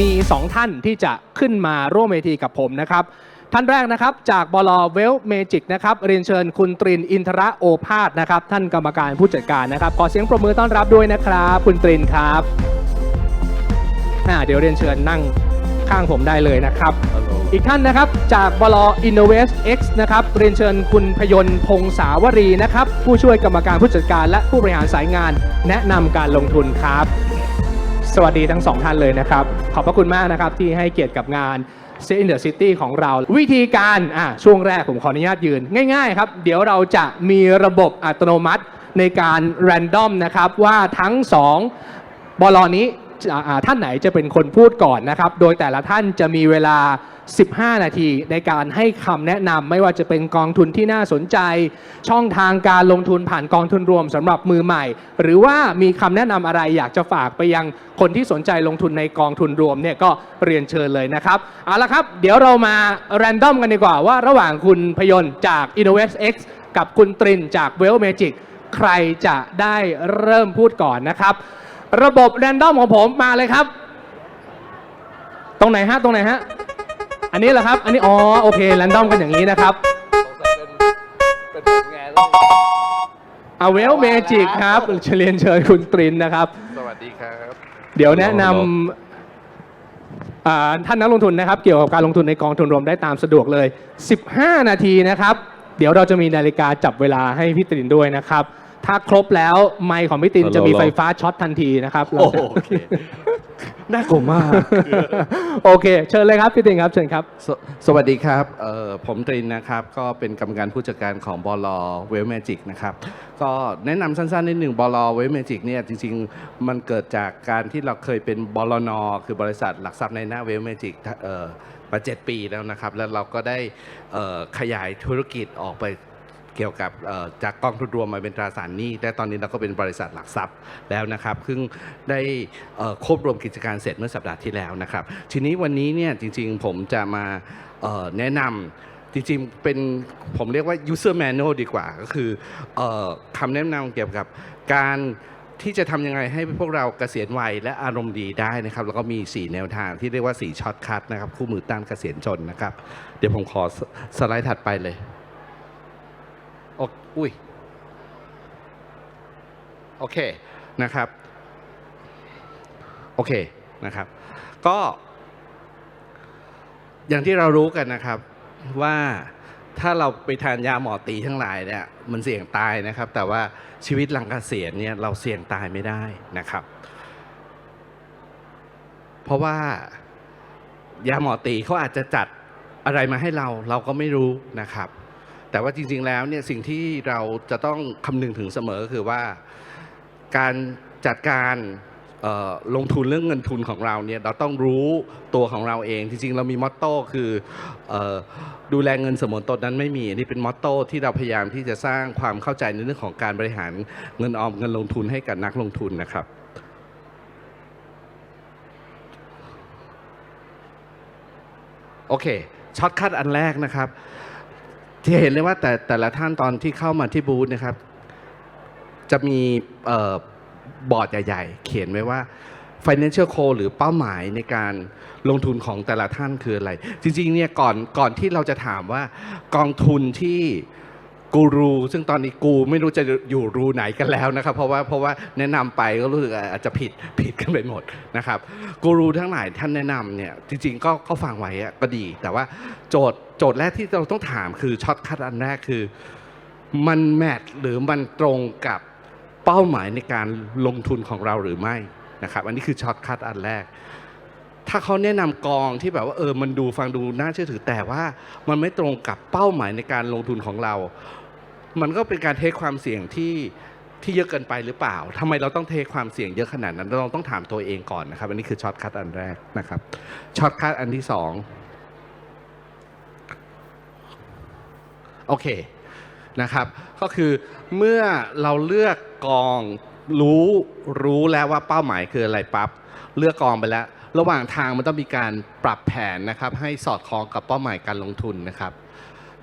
มี 2 ท่านที่จะขึ้นมาร่วมเวทีกับผมนะครับ ท่านแรกนะครับจากบลเวลเมจิกนะครับเรียนเชิญคุณตรินอินทระโอภาสนะครับ ท่านกรรมการผู้จัดการนะครับ ขอเสียงปรบมือต้อนรับด้วยนะครับ คุณตรินครับอ่าเดี๋ยวเรียนเชิญนั่งข้างผมได้เลยนะครับ อีกท่านนะครับจากบล Innovate X นะครับเรียนเชิญคุณพยนต์พงษาวรีนะครับ ผู้ช่วยกรรมการผู้จัดการและผู้บริหารสายงาน แนะนำการลงทุนครับ สวัสดีทั้งสองท่านเลยนะครับ ขอบพระคุณมากนะครับที่ให้เกียรติกับงานเซนเตอร์ซิตี้ของเราวิธีการอะช่วงแรกผมขออนุญาตยืน ง่ายๆครับ เดี๋ยวเราจะมีระบบอัตโนมัติในการแรนดอมนะครับว่าทั้งสองบลนี้ท่านไหนจะเป็นคนพูดก่อนนะครับ โดยแต่ละท่านจะมีเวลา 15 นาทีในการให้คำแนะนำไม่ว่าจะเป็นกองทุนที่น่าสนใจ ช่องทางการลงทุนผ่านกองทุนรวมสำหรับมือใหม่ หรือว่ามีคำแนะนำอะไรอยากจะฝากไปยังคนที่สนใจลงทุนในกองทุนรวมเนี่ยก็เรียนเชิญเลยนะครับเอาละครับ เดี๋ยวเรามาแรนดอมกันดีกว่าว่าระหว่างคุณพยนต์จาก Innovate X กับคุณตรินจาก w e l l Magic ใครจะได้เริ่มพูดก่อนนะครับ ระบบแรนดอมของผมมาเลยครับ ตรงไหนฮะ ตรงไหนฮะ อันนี้เหรอครับ อันนี้ อ๋อ โอเค แรนดอมกันอย่างนี้นะครับ เป็นเป็นไงลูกเอาเวลเมจิกครับเชิญเรียนเชิญคุณตรินนะครับ สวัสดีครับ เดี๋ยวแนะนำอ่าท่านนักลงทุนนะครับ เกี่ยวกับการลงทุนในกองทุนรวมได้ตามสะดวกเลย 15 นาทีนะครับ เดี๋ยวเราจะมีนาฬิกาจับเวลาให้พี่ตรินด้วยนะครับ ถ้าครบแล้วไมค์ของพี่ตรินจะมีไฟฟ้าช็อตทันทีนะครับเราจะ โอเค น่ากลัวมาก โอเค เชิญเลยครับพี่ตรินครับเชิญครับ สสวัสดีครับเอ่อผมตรินนะครับ ก็เป็นกรรมการผู้จัดการของบลเวลเมจิกนะครับ ก็แนะนำสั้นๆนิดหนึ่งบลเวลเมจิกเนี่ยจริงๆ มันเกิดจากการที่เราเคยเป็นบลนคือบริษัทหลักทรัพย์ในหน้าเวลเมจิกมา 7 ปีแล้วนะครับ แล้วเราก็ได้เอ่อขยายธุรกิจออกไป เกี่ยวกับจากกองทุนรวมมาเป็นตราสารหนี้และตอนนี้เราก็เป็นบริษัทหลักทรัพย์แล้วนะครับซึ่งได้ควบรวมกิจการเสร็จเมื่อสัปดาห์ที่แล้วนะครับ ทีนี้วันนี้เนี่ยจริงๆผมจะมาแนะนำจริงๆ เป็นผมเรียกว่า user manual ดีกว่า ก็คือออคำแนะนำเกี่ยวกับการที่จะทำยังไงให้พวกเราเกษียณวัยและอารมณ์ดีได้นะครับ แล้วก็มี 4 แนวทางที่เรียกว่า 4ช็อตคัทนะครับ คู่มือต้านเกษียณจนนะครับ เดี๋ยวผมขอสสไลด์ถัดไปเลย โออุ้ยโอเคนะครับโอเคนะครับ ก็ อย่างที่เรารู้กันนะครับว่าถ้าเราไปทานยาหมอตีทั้งหลายเนี่ยมันเสี่ยงตายนะครับ แต่ว่าชีวิตหลังเกษียณเนี่ยเราเสี่ยงตายไม่ได้นะครับ เพราะว่ายาหมอตีเขาอาจจะจัดอะไรมาให้เราเราก็ไม่รู้นะครับ แต่ว่าจริงๆแล้วเนี่ยสิ่งที่เราจะต้องคำนึงถึงเสมอก็คือว่าการจัดการลงทุนเรื่องเงินทุนของเราเนี่ยเราต้องรู้ตัวของเราเอง จริงๆ เรามีมอตโต้คืออดูแลเงินสมนตนนั้นไม่มีนนี่เป็นมอตโต้ที่เราพยายามที่จะสร้างความเข้าใจในเรื่องของการบริหารเงินออมเงินลงทุนให้กับนักลงทุนนะครับโอเคช็อตคัดอันแรกนะครับ ที่เห็นเลยว่าแต่แต่ละท่านตอนที่เข้ามาที่บูธนะครับ จะมีออบอร์ดใหญ่ ๆ เขียนไว้ว่า financial goal หรือเป้าหมายในการลงทุนของแต่ละท่านคืออะไร จริงๆเนี่ยก่อนก่อนที่เราจะถามว่ากองทุนที่ กูรูซึ่งตอนนี้กูไม่รู้จะอยู่รูไหนกันแล้วนะครับ เพราะว่าเพราะว่าแนะนำไปก็รู้สึกอาจจะผิดผิดกันไปหมดนะครับกูรูทั้งหลายท่านแนะนำเนี่ยจริงๆก็ก็ฟังไว้ก็ดี แต่ว่าโจทย์โจทย์แรกที่เราต้องถามคือช็อตคัดอันแรกคือ มันแมทหรือมันตรงกับเป้าหมายในการลงทุนของเราหรือไม่นะครับ อันนี้คือช็อตคัดอันแรก ถ้าเขาแนะนำกองที่แบบว่าเออมันดูฟังดูน่าเชื่อถือแต่ว่ามันไม่ตรงกับเป้าหมายในการลงทุนของเรา มันก็เป็นการเทคความเสี่ยงที่ที่เยอะเกินไปหรือเปล่าทำไมเราต้องเทคความเสี่ยงเยอะขนาดนั้น เราต้องถามตัวเองก่อนนะครับ อันนี้คือช็อตคัดอันแรกนะครับ ช็อตคัดอันที่สองโอเคนะครับ ก็คือเมื่อเราเลือกกองรู้รู้แล้วว่าเป้าหมายคืออะไรปั๊บเลือกกองไปแล้ว ระหว่างทางมันต้องมีการปรับแผนนะครับ ให้สอดคล้องกับเป้าหมายการลงทุนนะครับ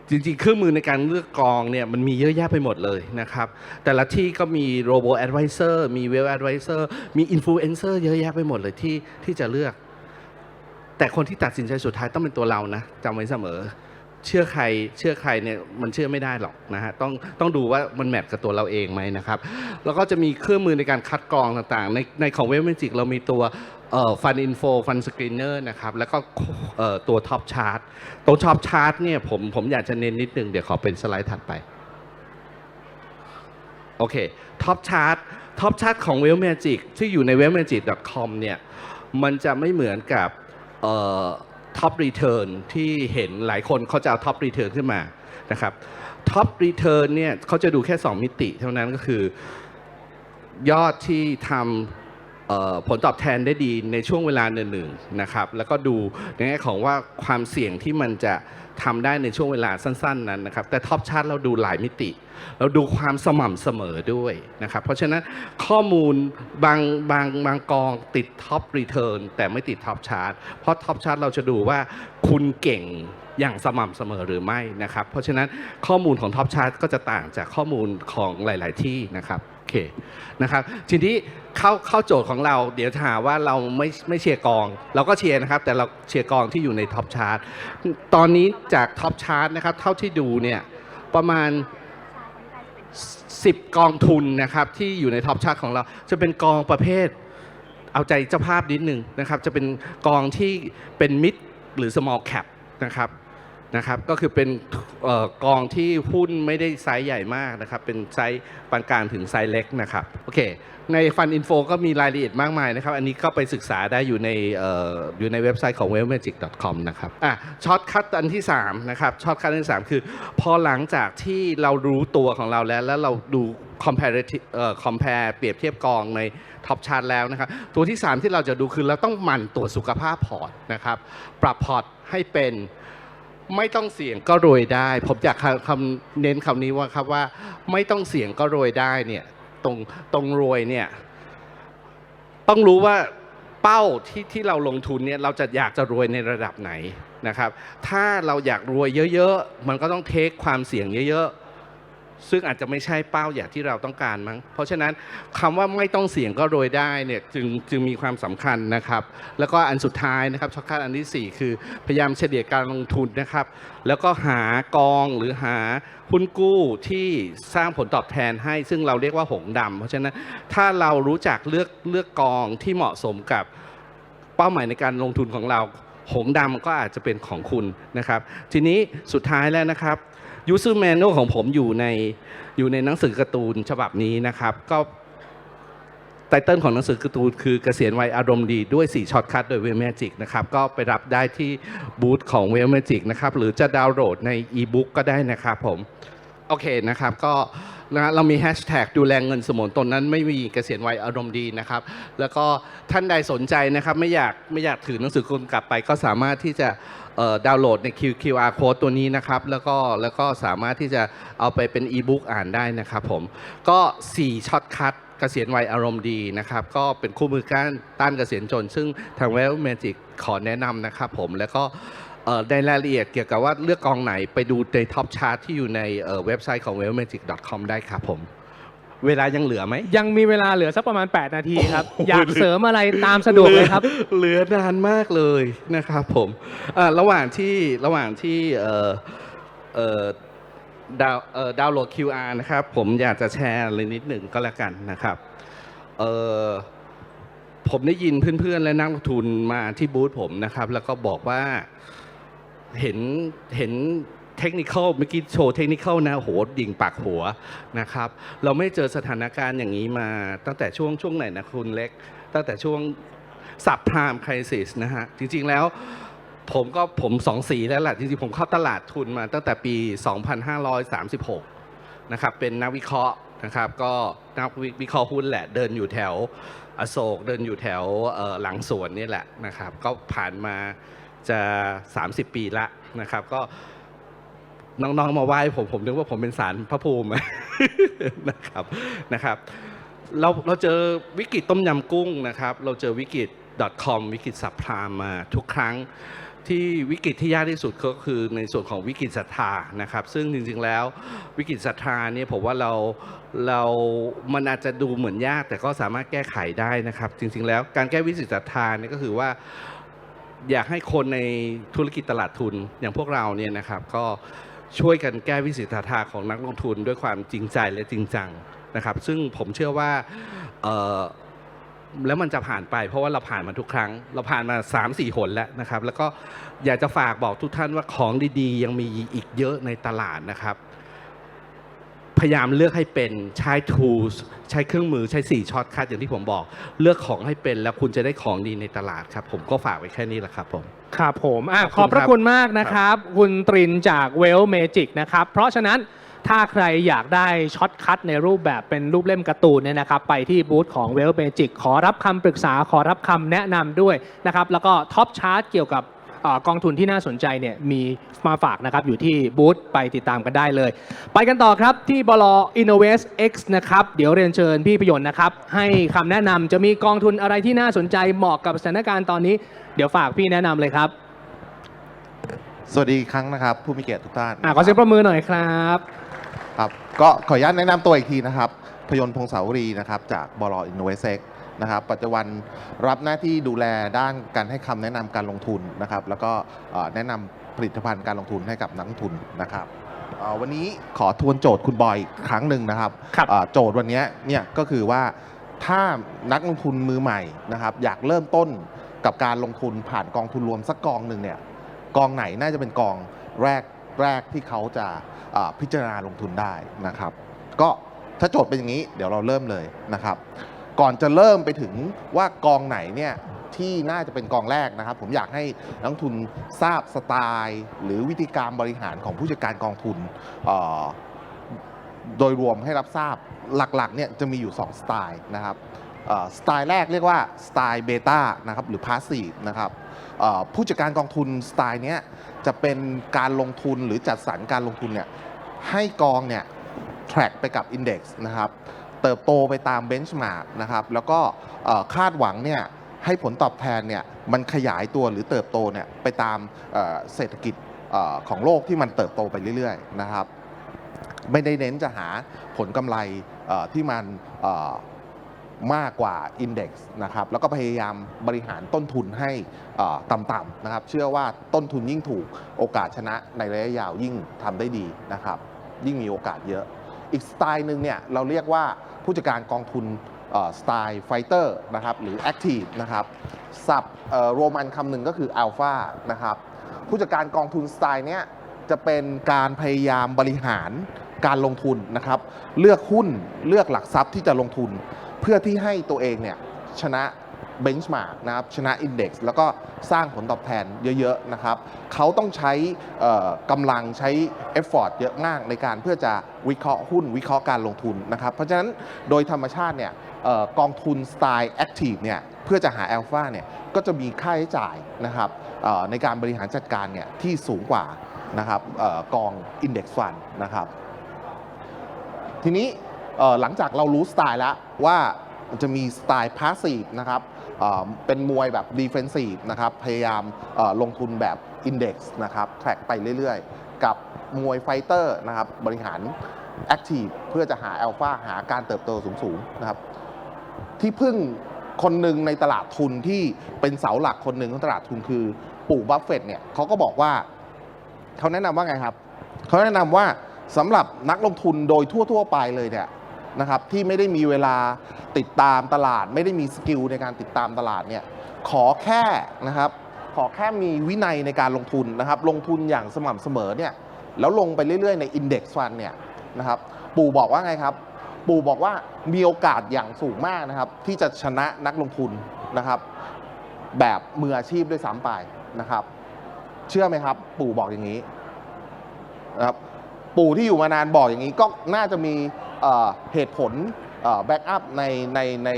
จริงๆ เครื่องมือในการเลือกกองเนี่ยมันมีเยอะแยะไปหมดเลยนะครับ แต่ละที่ก็มี robo advisor มี well advisor มี influencer เยอะแยะไปหมดเลยที่ที่จะเลือก แต่คนที่ตัดสินใจสุดท้ายต้องเป็นตัวเรานะจำไว้เสมอ เชื่อใครเชื่อใครเนี่ยมันเชื่อไม่ได้หรอกนะฮะต้องต้องดูว่ามันแมทกับตัวเราเองไหมนะครับ แล้วก็จะมีเครื่องมือในการคัดกรองต่างๆ ในในของเวลเมจิกเรามีตัวฟันอินโฟฟันสกรีนเนอร์นะครับ แล้วก็เอ่อตัวท็อปชาร์ตตรงท็อปชาร์ตเนี่ยผมผมอยากจะเน้นนิดนึง เดี๋ยวขอเป็นสไลด์ถัดไป โอเคท็อปชาร์ตท็อปชาร์ตของ w e l l Magic ที่อยู่ใน w e l l magic com เนี่ยมันจะไม่เหมือนกับ ท็อปรีเทิร์นที่เห็นหลายคนเขาจะเอาท็อปรีเทิร์นขึ้นมานะครับท็อปรีเทิร์นเนี่ยเขาจะดูแค่ 2 มิติเท่านั้นก็คือยอดที่ทำ ผลตอบแทนได้ดีในช่วงเวลาหนึ่งๆนะครับ แล้วก็ดูในแง่ของว่าความเสี่ยงที่มันจะทำได้ในช่วงเวลาสั้น ๆ นั้นนะครับ แต่ท็อปชาร์ตเราดูหลายมิติ เราดูความสม่ำเสมอด้วยนะครับ เพราะฉะนั้นข้อมูลบางบางบางกองติดท็อปรีเทิร์นแต่ไม่ติดท็อปชาร์ตเพราะท็อปชาร์ตเราจะดูว่าคุณเก่งอย่างสม่ำเสมอหรือไม่นะครับ เพราะฉะนั้นข้อมูลของท็อปชาร์ตก็จะต่างจากข้อมูลของหลาย ๆ ที่นะครับ เคนะครับทีนี้เข้าเข้าโจทย์ของเรา เดี๋ยวหาว่าเราไม่ไม่เชียร์กอง เราก็เชียร์นะครับ แต่เราเชียร์กองที่อยู่ในท็อปชาร์ตตอนนี้จากท็อปชาร์ตนะครับเท่าที่ดูเนี่ยประมาณ 10 กองทุนนะครับที่อยู่ในท็อปชาร์ตของเรา จะเป็นกองประเภท เอาใจเจ้าภาพนิดนึงนะครับ จะเป็นกองที่เป็นมิดหรือ small cap นะครับ นะครับก็คือเป็นออกองที่หุ้นไม่ได้ไซส์ใหญ่มากนะครับ เป็นไซส์ปานกลางถึงไซส์เล็กนะครับโอเค ในฟันอินโฟก็มีรายละเอียดมากมายนะครับ อันนี้ก็ไปศึกษาได้อยู่ในอออยู่ในเว็บไซต์ของ w e l l m a g i c c o m นะครับอะช็อตคัตอันที่3นะครับช็อตคัตอันที่ 3 คือ พอหลังจากที่เรารู้ตัวของเราแล้ว แล้วเราดู comparative เอ่อ compare เปรียบเทียบกองในท็อปชาร์ตแล้วนะครับ ตัวที่ 3 ที่เราจะดูคือเราต้องหมั่นตรวจสุขภาพพอร์ตนะครับ ปรับพอร์ตให้เป็น ไม่ต้องเสี่ยงก็รวยได้ ผมอยากคำเน้นคำนี้ว่าครับว่า ไม่ต้องเสี่ยงก็รวยได้เนี่ยตรงตรงรวยเนี่ยต้องรู้ว่าเป้าที่ที่เราลงทุนเนี่ยเราจะอยากจะรวยในระดับไหนนะครับ ถ้าเราอยากรวยเยอะ ๆ มันก็ต้องเทคความเสี่ยงเยอะ ๆ ซึ่งอาจจะไม่ใช่เป้าอย่างที่เราต้องการมั้ง เพราะฉะนั้นคำว่าไม่ต้องเสี่ยงก็รวยได้เนี่ยจึงจึงมีความสำคัญนะครับ แล้วก็อันสุดท้ายนะครับช็อตคัทอันที่ 4 คือพยายามเฉลี่ยการลงทุนนะครับ แล้วก็หากองหรือหาหุ้นกู้ที่สร้างผลตอบแทนให้ ซึ่งเราเรียกว่าหงส์ดำเพราะฉะนั้นถ้าเรารู้จักเลือกเลือกกองที่เหมาะสมกับเป้าหมายในการลงทุนของเรา หงส์ดำก็อาจจะเป็นของคุณนะครับ ทีนี้สุดท้ายแล้วนะครับ user manual ของผมอยู่ในอยู่ในหนังสือการ์ตูนฉบับนี้นะครับ ก็ไตเติลของหนังสือการ์ตูนคือเกษียณวัยอารมณ์ดีด้วย4ช็อตคัทโดยเวล Magic นะครับ ก็ไปรับได้ที่บูธของเวล Magic นะครับ หรือจะดาวน์โหลดในอีบุ๊กก็ได้นะครับผม โอเคนะครับ ก็นะเรามีแฮชแท็กดูแลเงินสมุนตนนั้นไม่มีเกษียณวัยอารมณ์ดีนะครับ แล้วก็ท่านใดสนใจนะครับ ไม่อยากไม่อยากถือหนังสือคุณกลับไปก็สามารถที่จะ ดาวน์โหลดใน Q QR code ตัวนี้นะครับ แล้วก็แล้วก็สามารถที่จะเอาไปเป็นอีบุ๊กอ่านได้นะครับผม ก็ 4ช็อตคัทเกษียณวัยอารมณ์ดีนะครับ ก็เป็นคู่มือการต้านเกษียณจน ซึ่งทาง w e l l Magic ขอแนะนำนะครับผมแล้วก็ในรายละเอียดเกี่ยวกับว่าเลือกกองไหนไปดูในท็อปชาร์ตที่อยู่ในเอ่อเว็บไซต์ของ wellmagic.com ได้ครับผม เวลายังเหลือไหมยังมีเวลาเหลือสักประมาณ 8 นาทีครับ อยากเสริมอะไรตามสะดวกเลยครับ เหลือเหลือนานมากเลยนะครับผมอ่าระหว่างที่ระหว่างที่เอ่อเอ่อดาวเอ่อดาวน์โหลด QR นะครับ ผมอยากจะแชร์อะไรนิดหนึ่งก็แล้วกันนะครับเอ่อผมได้ยินเพื่อนๆ และนักลงทุนมาที่บูธผมนะครับ แล้วก็บอกว่าเห็นเห็น เทคนิคเมื่อกี้โชว์เทคนิคนะโหดิ่งปากหัวนะครับ เราไม่เจอสถานการณ์อย่างนี้มาตั้งแต่ช่วงช่วงไหนนะคุณเล็ก ตั้งแต่ช่วงสับพรามคริสิสนะฮะจริงๆแล้วผมก็ผมสองสีแล้วแหละจริงๆ ผมเข้าตลาดทุนมาตั้งแต่ปี 2536 นะครับ เป็นนักวิเคราะห์นะครับ ก็นักวิเคราะห์หุ้นแหละ เดินอยู่แถวอโศกเดินอยู่แถวหลังสวนนี่แหละนะครับ ก็ผ่านมาจะ 30 ปีละนะครับ ก็ น้องๆมาไหว้ผมผมนึกว่าผมเป็นสารพระภูมินะครับนะครับเราเราเจอวิกฤตต้มยำกุ้งนะครับ เราเจอวิกฤต .com วิกฤตสับพรามมาทุกครั้งที่วิกฤตที่ยากที่สุดก็คือในส่วนของวิกฤตศรัทธานะครับ ซึ่งจริงๆแล้ววิกฤตศรัทธาเนี่ยผมว่าเราเรามันอาจจะดูเหมือนยาก แต่ก็สามารถแก้ไขได้นะครับ จริงๆแล้วการแก้วิกฤตศรัทธาเนี่ยก็คือว่า อยากให้คนในธุรกิจตลาดทุนอย่างพวกเราเนี่ยนะครับ ก็ ช่วยกันแก้วิสิทธาของนักลงทุนด้วยความจริงใจและจริงจังนะครับ ซึ่งผมเชื่อว่าแล้วมันจะผ่านไปเพราะว่าเราผ่านมาทุกครั้ง เราผ่านมา 3 4 หนแล้วนะครับ แล้วก็อยากจะฝากบอกทุกท่านว่าของดีๆ ยังมีอีกเยอะในตลาดนะครับ พยายามเลือกให้เป็นใช้ tools ใช้เครื่องมือใช้4ช็อตคัดอย่างที่ผมบอก เลือกของให้เป็นแล้วคุณจะได้ของดีในตลาดครับ ผมก็ฝากไว้แค่นี้แหละครับผม ครับผมอะขขออบบพคุณระครับคุณมากนะครับ คุณตรินจากเวลเมจิกนะครับ เพราะฉะนั้นถ้าใครอยากได้ช็อตคัทในรูปแบบเป็นรูปเล่มการ์ตูนเนี่ยนะครับ ไปที่บูธของเวลเมจิกขอรับคำปรึกษาขอรับคำแนะนำด้วยนะครับ แล้วก็ท็อปชาร์ตเกี่ยวกับเอ่อกองทุนที่น่าสนใจเนี่ยมีมาฝากนะครับอยู่ที่บูธไปติดตามกันได้เลย ไปกันต่อครับที่บล Innovate X นะครับเดี๋ยวเรียนเชิญพี่ประยนต์นะครับ ให้คำแนะนำจะมีกองทุนอะไรที่น่าสนใจเหมาะกับสถานการณ์ตอนนี้ เดี๋ยวฝากพี่แนะนำเลยครับ สวัสดีอีกครั้งนะครับ ผู้มีเกียรติทุกท่านอะขอเสียงประมือหน่อยครับ ครับก็ขออนุญาตแนะนำตัวอีกทีนะครับพยนต์พงศาวรีนะครับจากบลอินโนเวเซ็ก นะครับปัจจุบันรับหน้าที่ดูแลด้านการให้คำแนะนำการลงทุนนะครับ แล้วก็เอ่อแนะนำผลิตภัณฑ์การลงทุนให้กับนักลงทุนนะครับเอ่อวันนี้ขอทวนโจทย์คุณบอยอีกครั้งหนึ่งนะครับครับเอ่อโจทย์วันนี้เนี่ยก็คือว่าถ้านักลงทุนมือใหม่นะครับ อยากเริ่มต้นกับการลงทุนผ่านกองทุนรวมสักกองหนึ่งเนี่ยกองไหนน่าจะเป็นกองแรกแรกที่เขาจะอ่าพิจารณาลงทุนได้นะครับ ก็ถ้าโจทย์เป็นอย่างนี้เดี๋ยวเราเริ่มเลยนะครับ ก่อนจะเริ่มไปถึงว่ากองไหนเนี่ยที่น่าจะเป็นกองแรกนะครับ ผมอยากให้นักทุนทราบสไตล์ หรือวิธีการบริหารของผู้จัดการกองทุนโดยรวมให้รับทราบหลักๆเนี่ยจะมีอยู่ 2 สไตล์นะครับสไตล์แรกเรียกว่าสไตล์เบต้านะครับหรือพาสซีฟนะครับผู้จัดการกองทุนสไตล์เนี้ยจะเป็นการลงทุนหรือจัดสรรการลงทุนเนี่ยให้กองเนี่ย track ไปกับ Index นะครับ เติบโตไปตาม Benchmark นะครับแล้วก็คาดหวังเนี่ยให้ผลตอบแทนเนี่ยมันขยายตัวหรือเติบโตเนี่ยไปตามเศรษฐกิจออของโลกที่มันเติบโตไปเรื่อยๆนะครับไม่ได้เน้นจะหาผลกำไรที่มันมากกว่า Index นะครับแล้วก็พยายามบริหารต้นทุนให้ต่ำๆนะครับ เชื่อว่าต้นทุนยิ่งถูกโอกาสชนะในระยะยาวยิ่งทำได้ดีนะครับ ยิ่งมีโอกาสเยอะ อีกสไตล์หนึ่งเนี่ยเราเรียกว่าผู้จัดการกองทุนสไตล์ไฟเตอร์นะครับหรือแอคทีฟนะครับศัพท์เอ่อโรมันคำหนึ่งก็คืออัลฟานะครับผู้จัดการกองทุนสไตล์เนี้ยจะเป็นการพยายามบริหารการลงทุนนะครับ เลือกหุ้นเลือกหลักทรัพย์ที่จะลงทุน เพื่อที่ให้ตัวเองเนี่ยชนะ เบนช์มาร์กนะครับชนะอินเด็กซ์แล้วก็สร้างผลตอบแทนเยอะๆนะครับเขาต้องใช้กำลังใช้เอฟฟอร์ตเยอะมากในการเพื่อจะวิเคราะห์หุ้นวิเคราะห์การลงทุนนะครับเพราะฉะนั้นโดยธรรมชาติเนี่ยออกองทุนสไตล์แอคทีฟเนี่ยเพื่อจะหาแอลฟาเนี่ยก็จะมีค่าใช้จ่ายนะครับในการบริหารจัดการเนี่ยที่สูงกว่านะครับเอ่อกอง Index Fund นะครับทีนี้หลังจากเรารู้สไตล์แล้วว่ามันจะมีสไตล์พาสซีฟนะครับ เป็นมวยแบบดีเฟนซีฟนะครับพยายามลงทุนแบบอินเด็กซ์นะครับแทร็กไปเรื่อยๆ กับมวยไฟเตอร์นะครับบริหารแอคทีฟเพื่อจะหาอัลฟาหาการเติบโตสูงๆนะครับที่พึ่งคนหนึ่งในตลาดทุนที่เป็นเสาหลักคนหนึ่งของตลาดทุนคือปู่บัฟเฟตต์เนี่ยเขาก็บอกว่าเขาแนะนำว่าไงครับเขาแนะนำว่าสำหรับนักลงทุนโดยทั่ว ๆ ไปเลยเนี่ย นะครับที่ไม่ได้มีเวลาติดตามตลาด ไม่ได้มีสกิลในการติดตามตลาดเนี่ยขอแค่นะครับขอแค่มีวินัยในการลงทุนนะครับลงทุนอย่างสม่ำเสมอเนี่ยแล้วลงไปเรื่อยๆใน Index Fund เนี่ยนะครับปู่บอกว่าไงครับ ปู่บอกว่ามีโอกาสอย่างสูงมากนะครับที่จะชนะนักลงทุนนะครับ แบบมืออาชีพด้วยซ้ำไปนะครับ เชื่อไหมครับ ปู่บอกอย่างนี้นะครับ ปู่ที่อยู่มานานบอกอย่างนี้ก็น่าจะมีเหตุผลแบ็กอัพในในใน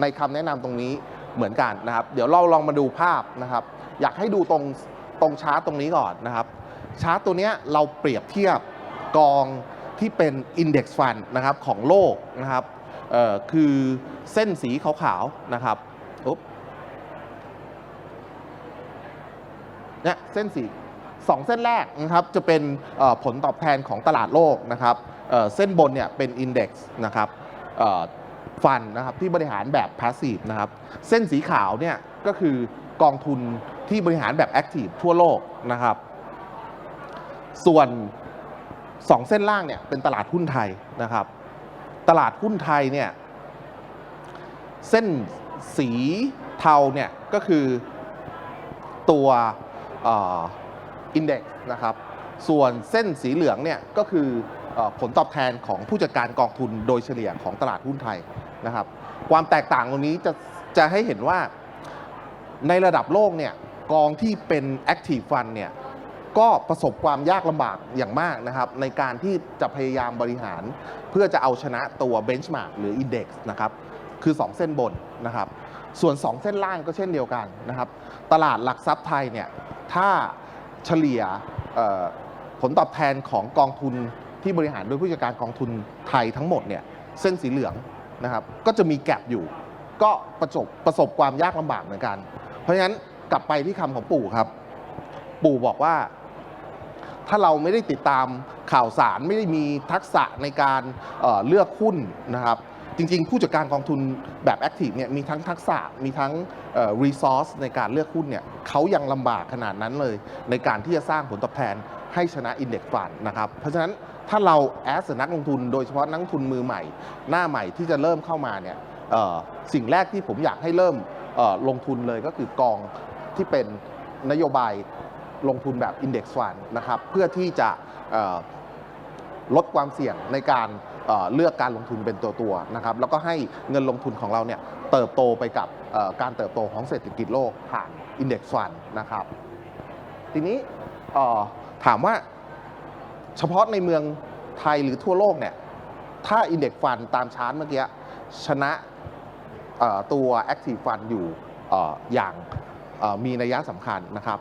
ในคำแนะนำตรงนี้เหมือนกันนะครับ เดี๋ยวเราลองมาดูภาพนะครับ อยากให้ดูตรงตรงชาร์ตตรงนี้ก่อนนะครับ ชาร์ตตัวเนี้ยเราเปรียบเทียบกองที่เป็น Index Fund นะครับของโลกนะครับคือเส้นสีขาวๆนะครับเนี่ยเส้นสี สองเส้นแรกนะครับจะเป็นผลตอบแทนของตลาดโลกนะครับเส้นบนเนี่ยเป็น Index นะครับฟันนะครับที่บริหารแบบ Passive นะครับเส้นสีขาวเนี่ยก็คือกองทุนที่บริหารแบบแอคทีฟทั่วโลกนะครับส่วน 2 เส้นล่างเนี่ยเป็นตลาดหุ้นไทยนะครับ ตลาดหุ้นไทยเนี่ยเส้นสีเทาเนี่ยก็คือตัวเด็กซ์นะครับ ส่วนเส้นสีเหลืองเนี่ยก็คือเออผลตอบแทนของผู้จัดการกองทุนโดยเฉลี่ยของตลาดหุ้นไทยนะครับ ความแตกต่างตรงนี้จะจะให้เห็นว่าในระดับโลกเนี่ยกองที่เป็น Active Fund เนี่ยก็ประสบความยากลำบากอย่างมากนะครับ ในการที่จะพยายามบริหาร เพื่อจะเอาชนะตัว Benchmark หรือ Index นะครับ คือ 2 เส้นบนนะครับ ส่วน 2 เส้นล่างก็เช่นเดียวกันนะครับ ตลาดหลักทรัพย์ไทยเนี่ยถ้า เฉลี่ยผลตอบแทนของกองทุนที่บริหารโดยผู้จัดการกองทุนไทยทั้งหมดเนี่ยเส้นสีเหลืองนะครับก็จะมีแกลบอยู่ ก็ประสบประสบความยากลำบากเหมือนกัน เพราะฉะนั้นกลับไปที่คำของปู่ครับ ปู่บอกว่า ถ้าเราไม่ได้ติดตามข่าวสารไม่ได้มีทักษะในการเเลือกหุ้นนะครับ จริง ๆ ผู้จัดการกองทุนแบบแอคทีฟเนี่ยมีทั้งทักษะมีทั้งรีซอสในการเลือกหุ้นเนี่ยเขายังลำบากขนาดนั้นเลย ในการที่จะสร้างผลตอบแทนให้ชนะอินเด็กซ์ฟันนะครับเพราะฉะนั้นถ้าเราแอสนักลงทุนโดยเฉพาะนักทุนมือใหม่ หน้าใหม่ที่จะเริ่มเข้ามาเนี่ยสิ่งแรกที่ผมอยากให้เริ่มลงทุนเลยก็คือกองที่เป็นนโยบายลงทุนแบบ Index Fund นะครับเพื่อที่จะลดความเสี่ยงในการ เลือกการลงทุนเป็นตัวตัวนะครับแล้วก็ให้เงินลงทุนของเราเนี่ยเติบโตไปกับการเติบโตของเศรษฐกิจโลกผ่าน Index Fund นนะครับ ทีนี้ถามว่าเฉพาะในเมืองไทยหรือทั่วโลกเนี่ยถ้า Index Fund ตามชาร์ตเมื่อกี้ชนะตัว Active Fund อยู่ออย่างมีนัยยะสำคัญนะครับ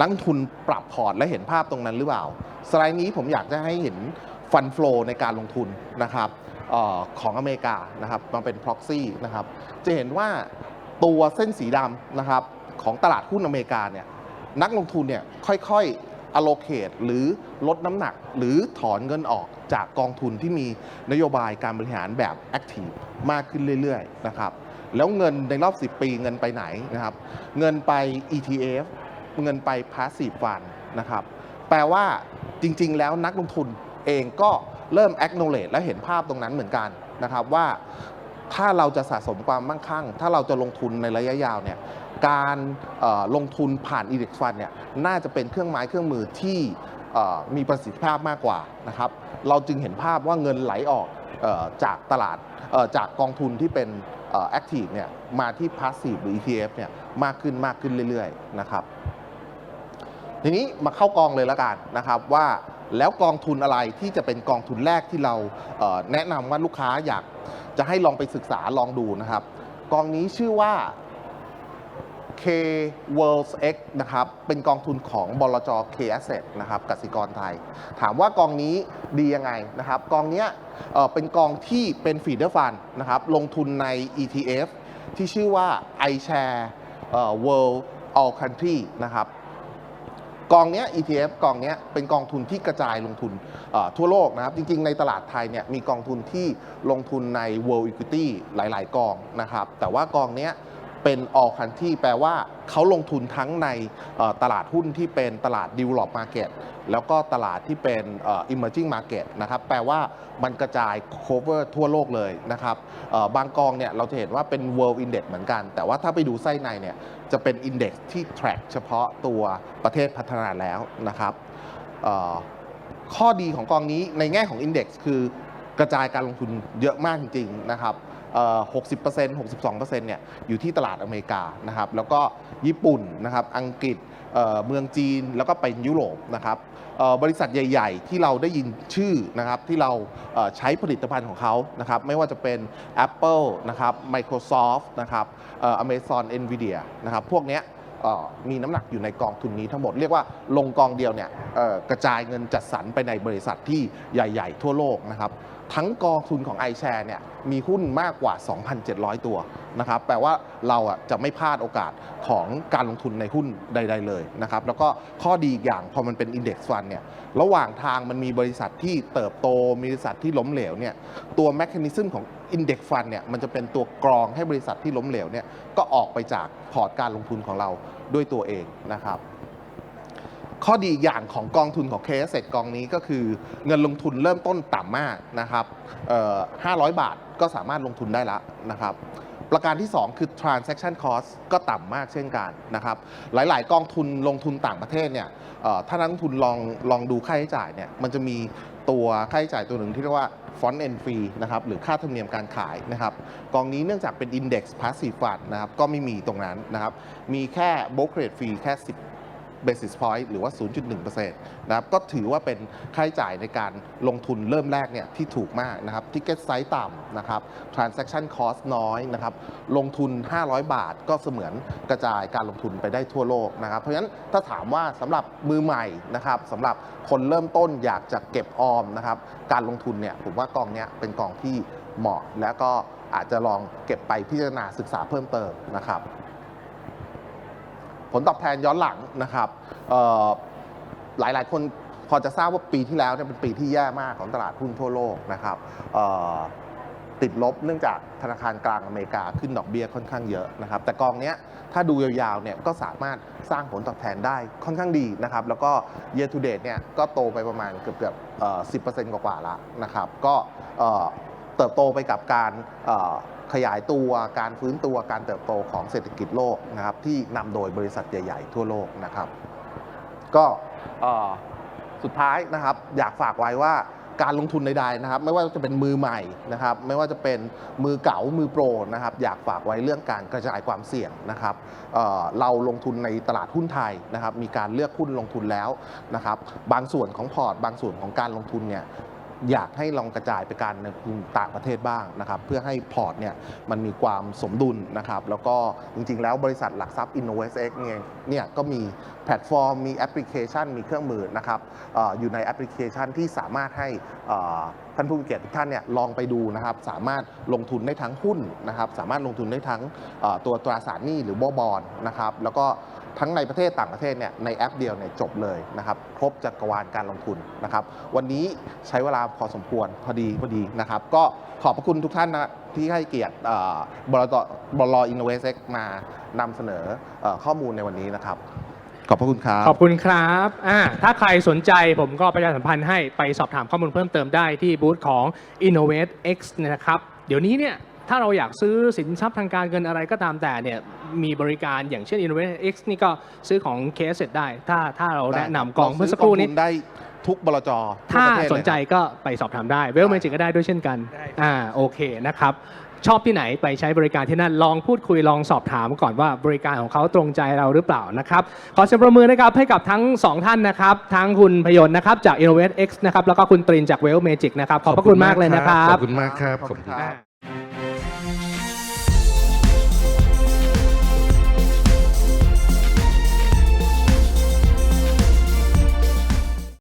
นักทุนปรับพอร์ตและเห็นภาพตรงนั้นหรือเปล่า สไลด์นี้ผมอยากจะให้เห็น ฟันฟลอในการลงทุนนะครับออของอเมริกานะครับมันเป็น proxy นะครับจะเห็นว่าตัวเส้นสีดำนะครับของตลาดหุ้นอเมริกาเนี่ยนักลงทุนเนี่ยค่อยๆ allocate หรือลดน้ำหนัก หรือถอนเงินออกจากกองทุนที่มีนโยบายการบริหารแบบ active มากขึ้นเรื่อยๆนะครับแล้วเงินในรอบ 10 ปีเงินไปไหนนะครับเงินไป ETF เงินไป passive fund นะครับแปลว่าจริงๆ แล้วนักลงทุน เองก็เริ่ม acknowledge และเห็นภาพตรงนั้นเหมือนกันนะครับว่าถ้าเราจะสะสมความมั่งคั่ง ถ้าเราจะลงทุนในระยะยาวเนี่ยการลงทุนผ่าน index fund เนี่ยน่าจะเป็นเครื่องไม้เครื่องมือที่มีประสิทธิภาพมากกว่านะครับ เราจึงเห็นภาพว่าเงินไหลออกออจากตลาดจากกองทุนที่เป็นเอ่อ active เนี่ยมาที่ passive หรือ ETF เนี่ยมากขึ้นมากขึ้นเรื่อยๆนะครับ ทีนี้มาเข้ากองเลยแล้วกันนะครับว่า แล้วกองทุนอะไรที่จะเป็นกองทุนแรกที่เราเแนะนำว่าลูกค้าอยากจะให้ลองไปศึกษาลองดูนะครับ กองนี้ชื่อว่า K Worlds X นะครับเป็นกองทุนของบลจ K Asset นะครับกสิกรไทย ถามว่ากองนี้ดียังไงนะครับ กองเนี้ยเป็นกองที่เป็นฟีเดอร์ฟันนะครับลงทุนใน ETF ที่ชื่อว่า iShare World All Country นะครับ กองเนี้ย ETF กองเนี้ยเป็นกองทุนที่กระจายลงทุนทั่วโลกนะครับ จริง ๆ ในตลาดไทยเนี่ยมีกองทุนที่ลงทุนใน World Equity หลาย ๆ กองนะครับ แต่ว่ากองเนี้ย เป็น all country แปลว่าเขาลงทุนทั้งในตลาดหุ้นที่เป็นตลาด develop market แล้วก็ตลาดที่เป็นเอ่อ emerging market นะครับ แปลว่ามันกระจาย cover ทั่วโลกเลยนะครับบางกองเนี่ยเราจะเห็นว่าเป็น world index เหมือนกัน แต่ว่าถ้าไปดูไส้ในเนี่ยจะเป็น index ที่ track เฉพาะตัวประเทศพัฒนาแล้วนะครับข้อดีของกองนี้ในแง่ของ index คือกระจายการลงทุนเยอะมากจริงๆนะครับ 60% 62%เนี่ยอยู่ที่ตลาดอเมริกานะครับแล้วก็ญี่ปุ่นนะครับอังกฤษเเมืองจีนแล้วก็ไปยุโรปนะครับบริษัทใหญ่ ๆ ที่เราได้ยินชื่อนะครับที่เราเใช้ผลิตภัณฑ์ของเขานะครับไม่ว่าจะเป็น Apple นะครับ Microsoft นะครับเอ่อ Amazon Nvidia นะครับพวกเนี้ยมีน้ำหนักอยู่ในกองทุนนี้ทั้งหมด เรียกว่าลงกองเดียวเนี่ยกระจายเงินจัดสรรไปในบริษัทที่ใหญ่ ๆ ทั่วโลกนะครับ ทั้งกองทุนของ iShare เนี่ยมีหุ้นมากกว่า 2,700 ตัวนะครับแปลว่าเราอะจะไม่พลาดโอกาสของการลงทุนในหุ้นใด ๆ เลยนะครับแล้วก็ข้อดีอีกอย่างพอมันเป็น Index Fund เนี่ยระหว่างทางมันมีบริษัทที่เติบโตมีบริษัทที่ล้มเหลวเนี่ยตัวแม h a นิซึมของ Index Fund เนี่ยมันจะเป็นตัวกรองให้บริษัทที่ล้มเหลวเนี่ยก็ออกไปจากพอร์ตการลงทุนของเราด้วยตัวเองนะครับ ข้อดีอย่างของกองทุนของ k s กองนี้ก็คือเงินลงทุนเริ่มต้นต่ำมากนะครับเอ่อ500บาทก็สามารถลงทุนได้แล้วนะครับประการที่ 2 คือ transaction cost ก็ต่ำมากเช่นกันนะครับ หลาย ๆ กองทุนลงทุนต่างประเทศเนี่ยถ้านักลงทุนลองลองดูค่าใช้จ่ายเนี่ย มันจะมีตัวค่าใช้จ่ายตัวหนึ่งที่เรียกว่า front end fee นะครับ หรือค่าธรรมเนียมการขายนะครับ กองนี้เนื่องจากเป็น index passive fund นะครับ ก็ไม่มีตรงนั้นนะครับ มีแค่ brokerage fee แค่ 10 basis point หรือว่า 0.1%นะครับก็ถือว่าเป็นค่าใช้จ่ายในการลงทุนเริ่มแรกเนี่ยที่ถูกมากนะครับ ticket size ต่ำนะครับ transaction cost น้อยนะครับ ลงทุน 500 บาทก็เสมือนกระจายการลงทุนไปได้ทั่วโลกนะครับ เพราะฉะนั้นถ้าถามว่าสำหรับมือใหม่นะครับสำหรับคนเริ่มต้นอยากจะเก็บออมนะครับ การลงทุนเนี่ยผมว่ากองเนี้ยเป็นกองที่เหมาะ แล้วก็อาจจะลองเก็บไปพิจารณาศึกษาเพิ่มเติมนะครับ ผลตอบแทนย้อนหลังนะครับเอ่อหลายคนพอจะทราบว่าปีที่แล้วเนี่ยเป็นปีที่แย่มากของตลาดหุ้นทั่วโลกนะครับติดลบเนื่องจากธนาคารกลางอเมริกาขึ้นดอกเบี้ยค่อนข้างเยอะนะครับ แต่กองเนี้ยถ้าดูยาวๆเนี่ยก็สามารถสร้างผลตอบแทนได้ค่อนข้างดีนะครับ แล้วก็ year to date เนี่ยก็โตไปประมาณเกือบเกือบเปอ่อ10%กว่าๆแล้วนะครับ ก็เติบโตไปกับการ ขยายตัวการฟื้นตัวการเติบโตของเศรษฐกิจโลกนะครับที่นำโดยบริษัทใหญ่ ๆ ทั่วโลกนะครับ ก็สุดท้ายนะครับอยากฝากไว้ว่าการลงทุนใดๆนะครับ ไม่ว่าจะเป็นมือใหม่นะครับ ไม่ว่าจะเป็นมือเก่ามือโปรนะครับ อยากฝากไว้เรื่องการกระจายความเสี่ยงนะครับเเราลงทุนในตลาดหุ้นไทยนะครับ มีการเลือกหุ้นลงทุนแล้วนะครับ บางส่วนของพอร์ต บางส่วนของการลงทุนเนี่ย อยากให้ลองกระจายไปการลงทุนต่างประเทศบ้างนะครับเพื่อให้พอร์ตเนี่ยมันมีความสมดุลนะครับแล้วก็จริงๆ แล้วบริษัทหลักทรัพย์ InnovestX เนี่ยเนี่ยก็มีแพลตฟอร์ม มีแอปพลิเคชัน มีเครื่องมือนะครับออยู่ในแอปพลิเคชันที่สามารถให้ท่านผู้มีเกียรติทุกท่านเนี่ยลองไปดูนะครับสามารถลงทุนได้ทั้งหุ้นนะครับสามารถลงทุนได้ทั้งตัวตราสารหนี้หรือบบอลนะครับแล้วก็ ทั้งในประเทศต่างประเทศเนี่ยในแอปเดียวเนี่ยจบเลยนะครับ ครบจักรวาลการลงทุนนะครับ วันนี้ใช้เวลาพอสมควรพอดีพอดีนะครับ ก็ขอบพระคุณทุกท่านนะที่ให้เกียรติบลบลอินโนเวสมานำเสนอเอ่อข้อมูลในวันนี้นะครับ ขอบพระคุณครับ ขอบคุณครับอ่าถ้าใครสนใจผมก็ประชาสัมพันธ์ให้ไปสอบถามข้อมูลเพิ่มเติมได้ที่บูธของ Innovate X นะครับ เดี๋ยวนี้เนี่ย ถ้าเราอยากซื้อสินทรัพย์ทางการเงินอะไรก็ตามแต่เนี่ยมีบริการอย่างเช่น Innovate X นี่ก็ซื้อของ k s ได้ ถ้าถ้าเราแนะนำกองเมื่อสักครู่นี้ลงทุได้ทุกบลจทั่วถ้าประเทศเลยสนใจครับก็ไปสอบถามได้เวลเมจิกก็ได้ด้วยเช่นกันได้ครับอ่าโอเคนะครับชอบที่ไหนไปใช้บริการที่นั่นลองพูดคุยลองสอบถามก่อนว่าบริการของเขาตรงใจเราหรือเปล่านะครับ ขอเสียงประมือนะครับให้กับทั้ง 2 ท่านนะครับ ทั้งคุณพยนต์นะครับจาก Innovate X นะครับแล้วก็คุณตรินจาก Well Magic นะครับขอบพระคุณมากเลยนะครับ ขอบคุณมากครับขอบคุณครับ